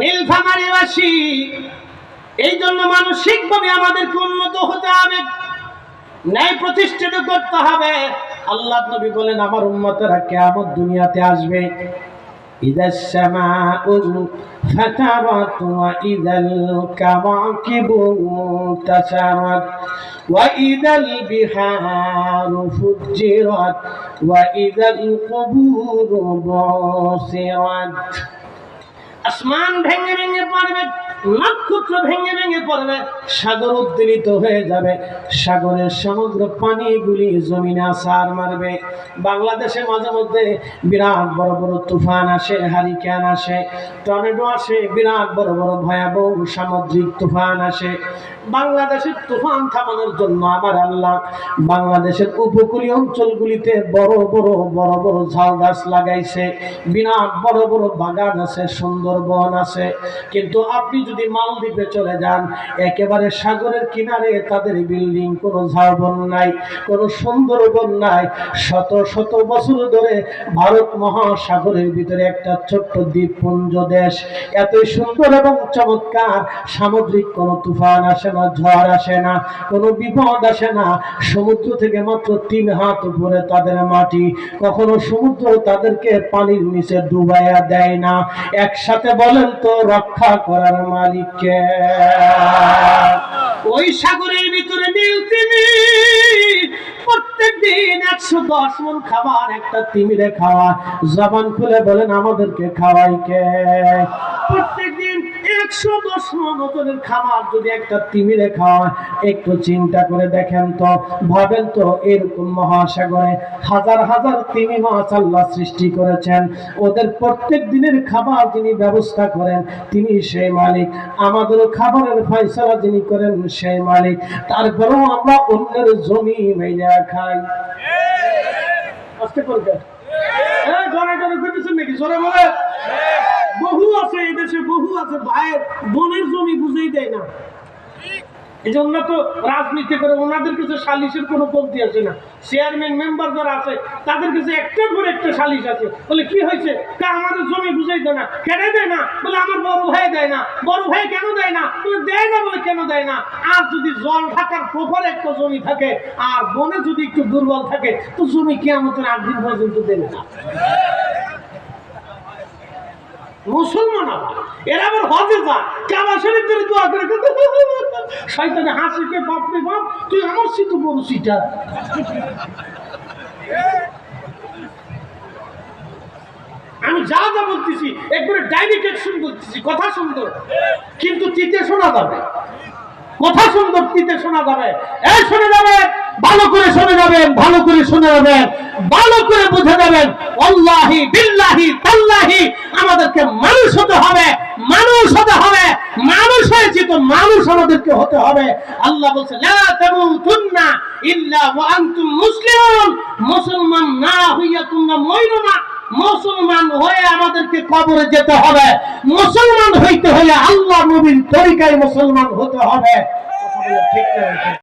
নীলফামারীবাসী এই জন্য মানসিকভাবে আমাদেরকে উন্নত হতে হবে ন্যায় প্রতিষ্ঠিত করতে হবে আল্লাহ নবী বলেন আমার উম্মতেরা কেমন দুনিয়াতে আসবে إذا السماء انفطرت وإذا الكواكب انتثرت وإذا البحار فجرت وإذا القبور بعثرت আসমান ভেঙে ভেঙে পড়বে নক্ষত্র ভেঙে ভেঙে পড়বে সাগর উদ্দীলিত হয়ে যাবে। সাগরের সমগ্র পানিগুলি জমিনে আসার মারবে। বাংলাদেশে মাঝে মধ্যে বিরাট বড় বড় তুফান আসে, হারিকেন আসে, টর্নেডো আসে, বিরাট বড় বড় ভয়াবহ সামুদ্রিক তুফান আসে। বাংলাদেশের তুফান থামানোর জন্য আমার আল্লাহ বাংলাদেশের উপকূলীয় অঞ্চলগুলিতে বড় বড় বড় বড় ঝাউ গাছ লাগাইছে। বিরাট বড় বড় বাগান আছে, সুন্দরবন আছে। কিন্তু আপনি যদি মালদ্বীপে চলে যান, একেবারে সাগরের কিনারে তাদের বিল্ডিং কোনো ঝাউবন নাই, কোনো সুন্দরবন নাই। শত শত বছর ধরে ভারত মহাসাগরের ভিতরে একটা ছোট্ট দ্বীপপুঞ্জ দেশ। এতই সুন্দর এবং চমৎকার, সামুদ্রিক কোনো তুফান আসে না, ঝড় আসে না, কোনো বিপদ আসে না। সমুদ্র থেকে মাত্র তিন হাত উপরে তাদের মাটি। কখনো সমুদ্র তাদেরকে পানির নিচে ডুবাইয়া দেয় না। একসাথে বলেন তো, রক্ষা করার মালিককে ওই সাগরের ভিতরে নীল তিমি প্রত্যেক দিন একশো দশ মন খাবার, একটা তিমিরে খাওয়া। জবান খুলে বলেন, আমাদেরকে খাওয়াই কে? প্রত্যেক একশো দশ ওজনের খাবার যদি একটা তিমিরে খাওয়া একটু চিন্তা করে দেখেন তো ভাবেন তো এরকম মহাসাগরে হাজার হাজার তিমি মাছ আল্লাহ সৃষ্টি করেছেন। ওদের প্রত্যেক দিনের খাবার যিনি ব্যবস্থা করেন তিনি সেই মালিক। আমাদেরও খাবারের ফয়সলা যিনি করেন সেই মালিক। তারপরেও আমরা অন্যের জমি মেলে খাই। আস্তে করবে হ্যাঁ জোরে জোরে করতেছেন নাকি? জোরে বলে আছে, এই দেশে বহু আছে, ভাইয়ের বোনের জমি বুঝেই দেয় না। এই জন্য তো রাজনীতি করে ওনাদের কাছে সালিশের কোনো কমতি আছে না। চেয়ারম্যান মেম্বার যারা আছে, তাদের কাছে একটার পর একটা সালিশ আছে। বলে, কি হয়েছে? তা আমাদের জমি বুঝাই দেয় না। কেন দেয় না? বলে, আমার বড় ভাই দেয় না। বড় ভাই কেন দেয় না? বলে, দেয় না বলে কেন দেয় না? আর যদি জল থাকার প্রপার একটা জমি থাকে, আর বনে যদি একটু দুর্বল থাকে, তো জমি কি আমাদের আট দিন পর্যন্ত দেবে না। মুসলমান আবার। আবার হজে যা দোয়া করে শয়তানে বাপ রে বাপ তুই আমার আমি যা যা বলতেছি, একবারে ডাইরেক্ট অ্যাকশন বলতেছি, কথা সুন্দর। কিন্তু চিতে শোনা যাবে। কথা সুন্দর চিতে শোনা যাবে। এই শুনে যাবে, ভালো করে শুনে যাবেন ভালো করে শুনে যাবেন ভালো করে বুঝে যাবেন আল্লাহি বিল্লাহি তাল্লাহি আমাদেরকে মানুষ হতে হবে, মানুষ হতে হবে মানুষ হয়েছে তো মানুষ আমাদেরকে হতে হবে। আল্লাহ বলছে, লা মুসলিমুন। মুসলমান না হইয়া তোমরা মইরো না। মুসলমান হয়ে আমাদেরকে কবরে যেতে হবে। মুসলমান হইতে হলে আল্লাহ নবীর তরিকায় মুসলমান হতে হবে। ঠিক